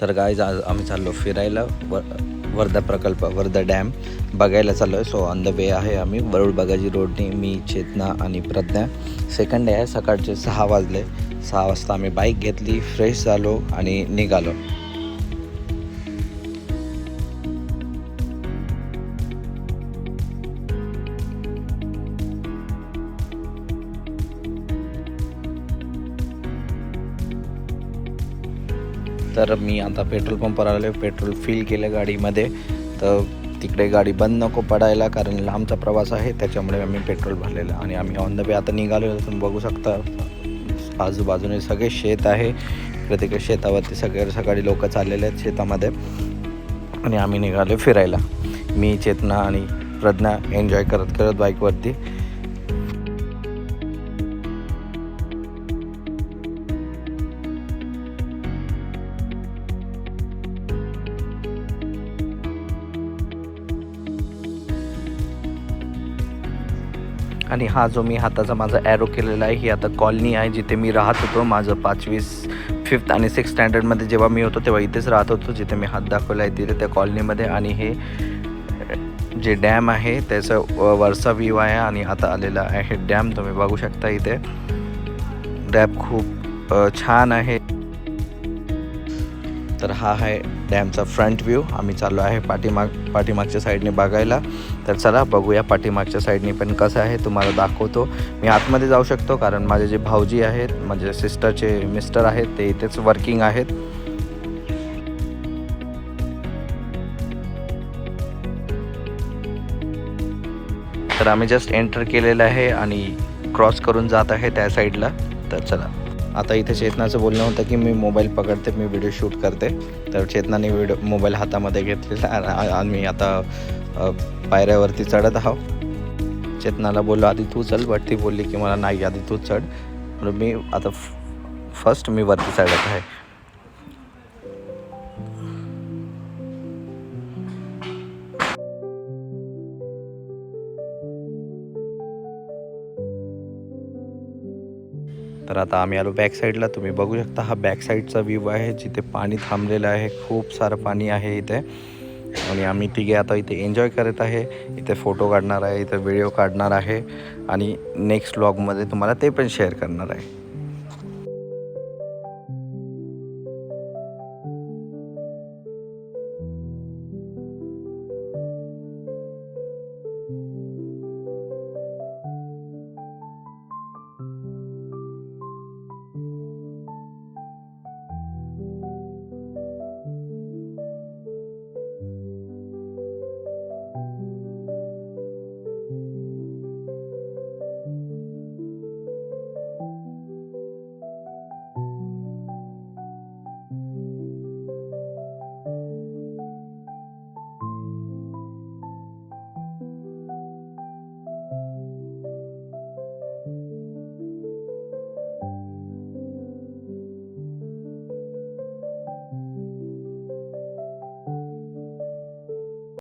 तर गाय आज आम्ही चाललो फिरायला व वर्धा प्रकल्प वर्धा डॅम. बघायला चाललो आहे सो ऑन द वे आहे आम्ही. वरुड बागाजी रोडने मी चेतना आणि प्रज्ञा. सेकंड डे आहे. सकाळचे सहा वाजले. सहा वाजता आम्ही बाईक घेतली फ्रेश झालो आणि निघालो. तर मी आता पेट्रोल पंपवर आलो पेट्रोल फिल केलं गाडीमध्ये. तर तिकडे गाडी बंद नको पडायला कारण लांबचा प्रवास आहे. त्याच्यामुळे आम्ही पेट्रोल भरलेलं आणि आम्ही ऑन द वे आता निघालो तुम्ही बघू शकता आजूबाजूने सगळे शेत आहे. इकडे तिकडे शेतावरती सगळे सकाळी लोक चाललेले आहेत शेतामध्ये. आणि आम्ही निघालो फिरायला. मी चेतना आणि प्रज्ञा एन्जॉय करत करत बाईकवरती आणि हा जो मी हाताचा माझा ॲरो केलेला आहे ही आता कॉलनी आहे जिथे मी राहत होतो. माझं पाचवी फिफ्थ आणि सिक्स स्टँडर्डमध्ये जेव्हा मी होतो तेव्हा इथेच राहत होतो जिथे मी हात दाखवला आहे तिथे त्या कॉलनीमध्ये आणि हे जे डॅम आहे त्याचा व- वरचा व्ह्यू आहे आणि आता आलेला आहे डॅम तुम्ही बघू शकता इथे. डॅम खूप छान आहे. तर हा आहे डॅमचा फ्रंट व्ह्यू. आम्ही चाललो आहे पाठीमाग पाठीमागच्या साईडने बघायला. तर चला बघूया पाठीमागच्या साईडने पण कसं आहे तुम्हाला दाखवतो. मी आतमध्ये जाऊ शकतो कारण माझे जे भाऊजी आहेत माझे सिस्टरचे मिस्टर आहेत ते इथेच वर्किंग आहेत. तर आम्ही जस्ट एंटर केलेलं आहे आणि क्रॉस करून जात आहे त्या साईडला. तर चला. आता इथे चेतनाचं बोलणं होतं की मी मोबाईल पकडते मी व्हिडिओ शूट करते. तर चेतनाने व्हिडिओ मोबाईल हातामध्ये घेतलेला आणि आम्ही आता पायऱ्यावरती चढत आहोत. चेतनाला बोललो आधी तू चल बट ती बोलली की मला नाही आधी तू चढ. मी आता फर्स्ट मी वरती चढत आहे. तर आता आम्ही आलो बॅक साईडला तुम्ही बघू शकता हा बॅक साईडचा व्ह्यू आहे. जिथे पाणी थांबलेलं आहे. खूप सारं पाणी आहे इथे. आणि आम्ही तिघे आता इथे एन्जॉय करत आहे. इथे फोटो काढणार आहे. इथे व्हिडिओ काढणार आहे. आणि नेक्स्ट व्लॉगमध्ये तुम्हाला ते पण शेअर करणार आहे.